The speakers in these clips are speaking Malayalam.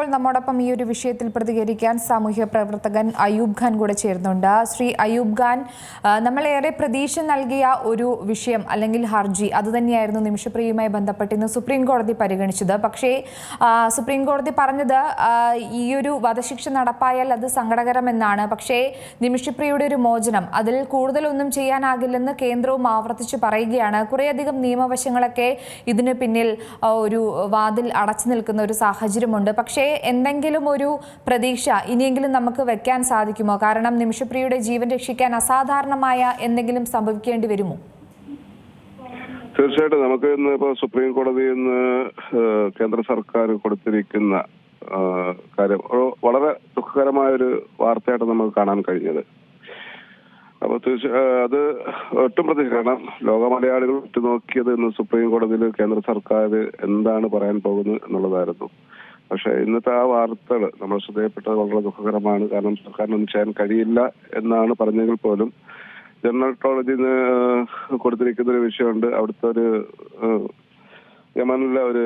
ഇപ്പോൾ നമ്മോടൊപ്പം ഈ ഒരു വിഷയത്തിൽ പ്രതികരിക്കാൻ സാമൂഹ്യ പ്രവർത്തകൻ അയൂബ് ഖാൻ കൂടെ ചേരുന്നുണ്ട്. ശ്രീ അയൂബ് ഖാൻ നമ്മളേറെ പ്രതീക്ഷ നൽകിയ ഒരു വിഷയം അല്ലെങ്കിൽ ഹർജി അതുതന്നെയായിരുന്നു നിമിഷപ്രിയയുമായി ബന്ധപ്പെട്ട് ഇന്ന് സുപ്രീം കോടതി പരിഗണിച്ചത്. പക്ഷേ സുപ്രീം കോടതി പറഞ്ഞത് ഈ ഒരു വധശിക്ഷ നടപ്പായാൽ അത് സങ്കടകരമെന്നാണ്. പക്ഷേ നിമിഷപ്രിയയുടെ ഒരു മോചനം അതിൽ കൂടുതലൊന്നും ചെയ്യാനാകില്ലെന്ന് കേന്ദ്രവും ആവർത്തിച്ച് പറയുകയാണ്. കുറേയധികം നിയമവശങ്ങളൊക്കെ ഇതിന് പിന്നിൽ ഒരു വാതിൽ അടച്ചു നിൽക്കുന്ന ഒരു സാഹചര്യമുണ്ട്. പക്ഷേ എന്തെങ്കിലും ഒരു പ്രതീക്ഷ ഇനിയെങ്കിലും നമുക്ക് വെക്കാൻ സാധിക്കുമോ? കാരണം നിമിഷപ്രിയയുടെ ജീവൻ രക്ഷിക്കാൻ അസാധാരണമായ എന്തെങ്കിലും സംഭവിക്കേണ്ടി വരുമോ? തീർച്ചയായിട്ടും. നമുക്ക് ഇന്ന് ഇപ്പൊ സുപ്രീം കോടതിയിൽ നിന്ന് കേന്ദ്ര സർക്കാർ കൊടുത്തിരിക്കുന്ന കാര്യം വളരെ ദുഃഖകരമായ ഒരു വാർത്തയായിട്ട് നമുക്ക് കാണാൻ കഴിഞ്ഞത്. അപ്പൊ അത് ഒട്ടും പ്രതീക്ഷ കാരണം ലോക മലയാളികൾ ഉറ്റുനോക്കിയത് ഇന്ന് സുപ്രീം കോടതിയിൽ കേന്ദ്ര സർക്കാർ എന്താണ് പറയാൻ പോകുന്നത് എന്നുള്ളതായിരുന്നു. പക്ഷെ ഇന്നത്തെ ആ വാർത്തകൾ നമ്മൾ ശ്രദ്ധയപ്പെട്ടത് വളരെ ദുഃഖകരമാണ്. കാരണം സർക്കാരിനൊന്നും ചെയ്യാൻ കഴിയില്ല എന്നാണ് പറഞ്ഞെങ്കിൽ പോലും ജനറൽ നിന്ന് കൊടുത്തിരിക്കുന്ന ഒരു വിഷയമുണ്ട്. അവിടുത്തെ ഒരു യമനിലെ ഒരു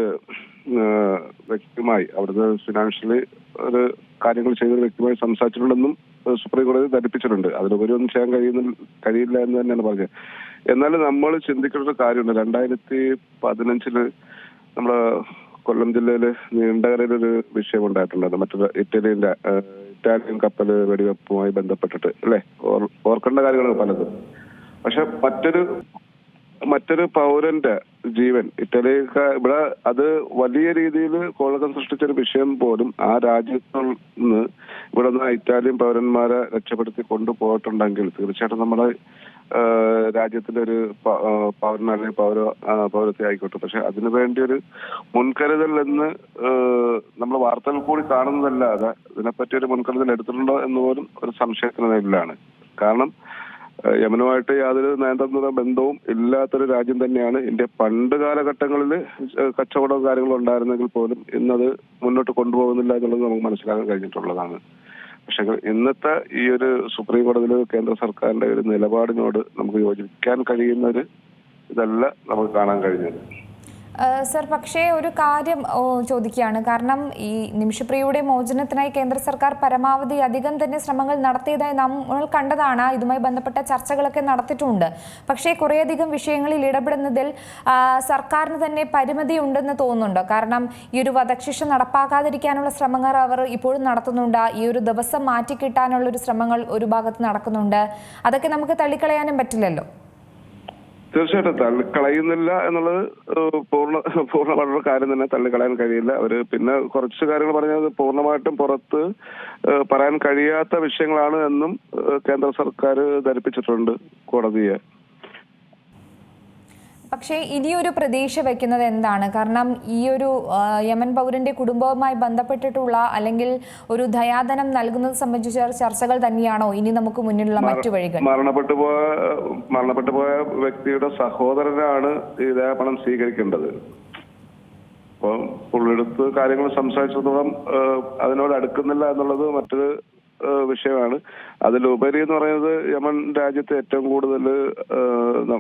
വ്യക്തിയുമായി അവിടുത്തെ ഫിനാൻഷ്യലി ഒരു കാര്യങ്ങൾ ചെയ്ത വ്യക്തിയുമായി സംസാരിച്ചിട്ടുണ്ടെന്നും സുപ്രീം കോടതി ധരിപ്പിച്ചിട്ടുണ്ട്. അതിലുപരി ഒന്നും ചെയ്യാൻ കഴിയുന്ന കഴിയില്ല എന്ന് തന്നെയാണ് പറഞ്ഞത്. എന്നാലും നമ്മൾ ചിന്തിക്കേണ്ട ഒരു കാര്യമുണ്ട്. രണ്ടായിരത്തി പതിനഞ്ചിൽ നമ്മൾ കൊല്ലം ജില്ലയിൽ നീണ്ടകരയിൽ ഒരു വിഷയം ഉണ്ടായിട്ടുണ്ടായിരുന്നു മറ്റൊരു ഇറ്റലിയിലെ ഇറ്റാലിയൻ കപ്പൽ വെടിവെപ്പുമായി ബന്ധപ്പെട്ടിട്ട് അല്ലെ? ഓർക്കേണ്ട കാര്യങ്ങളാണ് പലതും. പക്ഷെ മറ്റൊരു മറ്റൊരു പൗരന്റെ ജീവൻ ഇറ്റലി ഇവിടെ അത് വലിയ രീതിയിൽ കോളകം സൃഷ്ടിച്ച ഒരു വിഷയം പോലും ആ രാജ്യത്തു നിന്ന് ഇവിടെ നിന്ന് ഇറ്റാലിയൻ പൗരന്മാരെ രക്ഷപ്പെടുത്തി കൊണ്ടുപോയിട്ടുണ്ടെങ്കിൽ തീർച്ചയായിട്ടും നമ്മുടെ ഏഹ്, രാജ്യത്തിന്റെ ഒരു പൗരനല്ലെ പൗര പൗരത്തെ ആയിക്കോട്ടെ. പക്ഷെ അതിനു വേണ്ടി ഒരു മുൻകരുതൽ എന്ന് നമ്മൾ വാർത്തകൾ കൂടി കാണുന്നതല്ലാതെ ഇതിനെപ്പറ്റി ഒരു മുൻകരുതൽ എടുത്തിട്ടുണ്ടോ എന്ന് പോലും ഒരു സംശയത്തിന് നിലയിലാണ് കാരണം യമനുമായിട്ട് യാതൊരു നയതന്ത്ര ബന്ധവും ഇല്ലാത്തൊരു രാജ്യം തന്നെയാണ് ഇന്ത്യ. പണ്ട് കാലഘട്ടങ്ങളിൽ കച്ചവടവും കാര്യങ്ങളും ഉണ്ടായിരുന്നെങ്കിൽ പോലും ഇന്നത് മുന്നോട്ട് കൊണ്ടുപോകുന്നില്ല എന്നുള്ളത് നമുക്ക് മനസ്സിലാക്കാൻ കഴിഞ്ഞിട്ടുള്ളതാണ്. പക്ഷെ ഇന്നത്തെ ഈ ഒരു സുപ്രീം കോടതിയിൽ കേന്ദ്ര സർക്കാരിന്റെ ഒരു നിലപാടിനോട് നമുക്ക് യോജിക്കാൻ കഴിയുന്ന ഒരു ഇതല്ല നമുക്ക് കാണാൻ കഴിഞ്ഞത്. സർ പക്ഷേ ഒരു കാര്യം ചോദിക്കുകയാണ്. കാരണം ഈ നിമിഷപ്രിയയുടെ മോചനത്തിനായി കേന്ദ്ര സർക്കാർ പരമാവധി അധികം തന്നെ ശ്രമങ്ങൾ നടത്തിയതായി നമ്മൾ കണ്ടതാണ്. ഇതുമായി ബന്ധപ്പെട്ട ചർച്ചകളൊക്കെ നടത്തിയിട്ടുണ്ട്. പക്ഷേ കുറേയധികം വിഷയങ്ങളിൽ ഇടപെടുന്നതിൽ സർക്കാരിന് തന്നെ പരിമിതി ഉണ്ടെന്ന് തോന്നുന്നുണ്ടോ. കാരണം ഈ ഒരു വധശിക്ഷ നടപ്പാക്കാതിരിക്കാനുള്ള ശ്രമങ്ങൾ അവർ ഇപ്പോഴും നടത്തുന്നുണ്ട്. ഈ ഒരു ദിവസം മാറ്റിക്കിട്ടാനുള്ള ഒരു ശ്രമങ്ങൾ ഒരു ഭാഗത്ത് നടക്കുന്നുണ്ട്. അതൊക്കെ നമുക്ക് തള്ളിക്കളയാനും പറ്റില്ലല്ലോ. തീർച്ചയായിട്ടും തള്ളിക്കളയുന്നില്ല എന്നുള്ളത് പൂർണ പൂർണമായിട്ടുള്ള കാര്യം തന്നെ തള്ളിക്കളയാൻ കഴിയില്ല. അവർ പിന്നെ കുറച്ച് കാര്യങ്ങൾ പറഞ്ഞത് പൂർണമായിട്ടും പുറത്ത് പറയാൻ കഴിയാത്ത വിഷയങ്ങളാണ് എന്നും കേന്ദ്ര സർക്കാർ ധരിപ്പിച്ചിട്ടുണ്ട് കോടതിയെ. പക്ഷേ ഇനിയൊരു പ്രതീക്ഷ വെക്കുന്നത് എന്താണ്? കാരണം ഈ ഒരു യമൻ പൗരന്റെ കുടുംബവുമായി ബന്ധപ്പെട്ടിട്ടുള്ള അല്ലെങ്കിൽ ഒരു ദയാധനം നൽകുന്നത് സംബന്ധിച്ച ചർച്ചകൾ തന്നെയാണോ? ഇനി നമുക്ക് മുന്നിലുള്ള മറ്റു വഴികൾ. മരണപ്പെട്ടു പോയ മരണപ്പെട്ടു പോയ വ്യക്തിയുടെ സഹോദരനാണ് ഈ ദയാപണം സ്വീകരിക്കേണ്ടത്. അപ്പം പുള്ളിയെടുത്ത് കാര്യങ്ങൾ സംസാരിച്ചിടത്തോളം അതിനോട് അടുക്കുന്നില്ല എന്നുള്ളത് മറ്റൊരു വിഷയമാണ്. അതിലുപരി എന്ന് പറയുന്നത് യമൻ രാജ്യത്ത് ഏറ്റവും കൂടുതൽ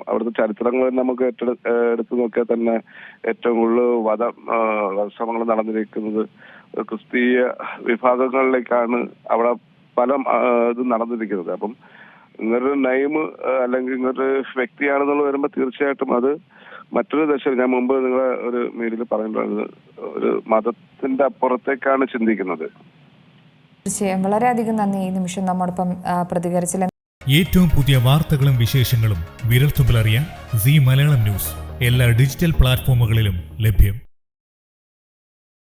അവിടുത്തെ ചരിത്രങ്ങൾ നമുക്ക് എടുത്തു നോക്കിയാൽ തന്നെ ഏറ്റവും കൂടുതൽ വധ ശ്രമങ്ങൾ നടന്നിരിക്കുന്നത് ക്രിസ്തീയ വിഭാഗങ്ങളിലേക്കാണ് അവിടെ പല ഇത് നടന്നിരിക്കുന്നത്. അപ്പം ഇങ്ങനൊരു നെയിം അല്ലെങ്കിൽ ഇങ്ങനൊരു വ്യക്തിയാണെന്നുള്ള വരുമ്പോൾ തീർച്ചയായിട്ടും അത് മറ്റൊരു ദശ ഞാൻ മുമ്പ് നിങ്ങളെ ഒരു മീഡിയയിൽ പറയുന്നത് ഒരു മതത്തിന്റെ അപ്പുറത്തേക്കാണ് ചിന്തിക്കുന്നത്. തീർച്ചയായും വളരെയധികം നന്ദി ഈ നിമിഷം നമ്മോടൊപ്പം പ്രതികരിച്ചില്ല. ഏറ്റവും പുതിയ വാർത്തകളും വിശേഷങ്ങളും വിരൽത്തുമ്പിലറിയാൻ സി മലയാളം ന്യൂസ് എല്ലാ ഡിജിറ്റൽ പ്ലാറ്റ്ഫോമുകളിലും ലഭ്യം.